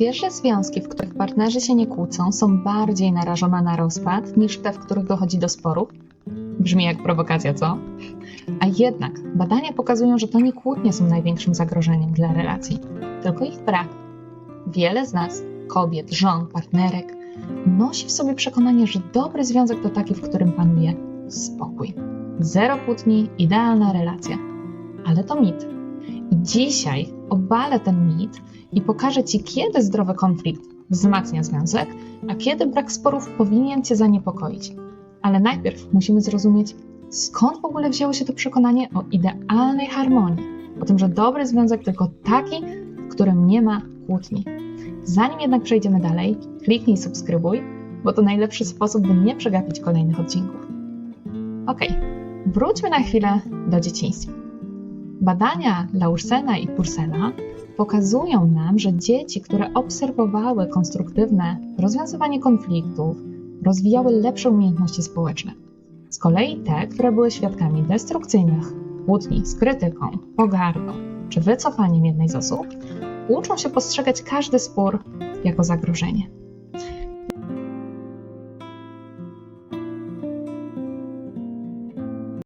Wiesz, że związki, w których partnerzy się nie kłócą, są bardziej narażone na rozpad niż te, w których dochodzi do sporów? Brzmi jak prowokacja, co? A jednak badania pokazują, że to nie kłótnie są największym zagrożeniem dla relacji, tylko ich brak. Wiele z nas, kobiet, żon, partnerek, nosi w sobie przekonanie, że dobry związek to taki, w którym panuje spokój. Zero kłótni, idealna relacja. Ale to mit. I dzisiaj obalę ten mit i pokażę Ci, kiedy zdrowy konflikt wzmacnia związek, a kiedy brak sporów powinien Cię zaniepokoić. Ale najpierw musimy zrozumieć, skąd w ogóle wzięło się to przekonanie o idealnej harmonii, o tym, że dobry związek tylko taki, w którym nie ma kłótni. Zanim jednak przejdziemy dalej, kliknij subskrybuj, bo to najlepszy sposób, by nie przegapić kolejnych odcinków. Ok, wróćmy na chwilę do dzieciństwa. Badania Laursena i Pursela pokazują nam, że dzieci, które obserwowały konstruktywne rozwiązywanie konfliktów, rozwijały lepsze umiejętności społeczne. Z kolei te, które były świadkami destrukcyjnych kłótni z krytyką, pogardą czy wycofaniem jednej z osób, uczą się postrzegać każdy spór jako zagrożenie.